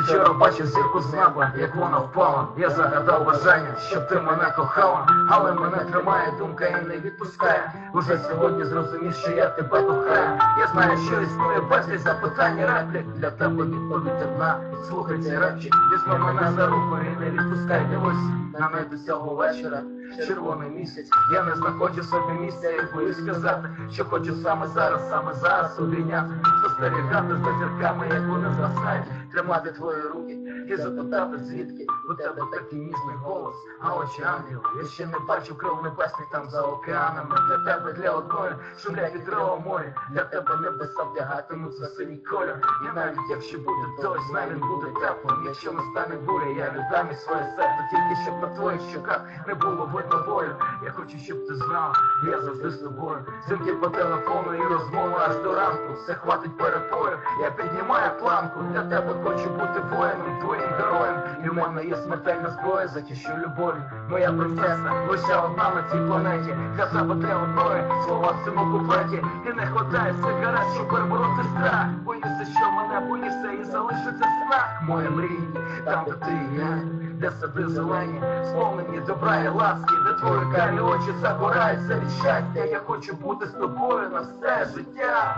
вчора бачив зірку з неба, як вона впала. Я загадав бажання, щоб ти мене кохала, але мене тримає думка і не відпускає. Уже сьогодні зрозумів, що я тебе кохаю. Я знаю, що існує безліч запитань і реплік. Для тебе відповідь одна. Слухай цей речі, візьми мене за руку і не відпускай. Дивись на небі цього вечора. Червоний місяць, я не знаходжу собі місця, як боюсь сказати, що хочу саме зараз, саме зараз обійняти, спостерігати за зірками, як вони згасають, тримати твої руки і запитати, звідки у тебе такий ніжний голос, а очі ангел, я ще не бачу крил небесних там за океанами. Для тебе, для одної шумлять вітрило море, для тебе небеса вдягатимуться синій кольор. І навіть якщо буде дощ, знай він буде теплим. Якщо не стане буря, я віддам і своє серце, тільки щоб на твоїх щоках не було видно болю. Я хочу, щоб ти знав, я завжди з тобою. Дзвінки по телефону і розмови аж до ранку. Все хватить перепою. Я піднімаю планку. Для тебе хочу бути воїном, твоїм героєм. І в мене є смертельна зброя, захищу любові. Моя принцеса, лише одна на цій планеті. Для тебе для одної слова в цьому куплеті. І не хватає сигарет, щоб перебороти страх. Боюся, що мене боїшся і залишиться снах. Моя мрії, там, де ти і я, де сади зелені, сповнені добра і ласки, де твої карі очі загораються від щастя. Я хочу бути з тобою на все життя.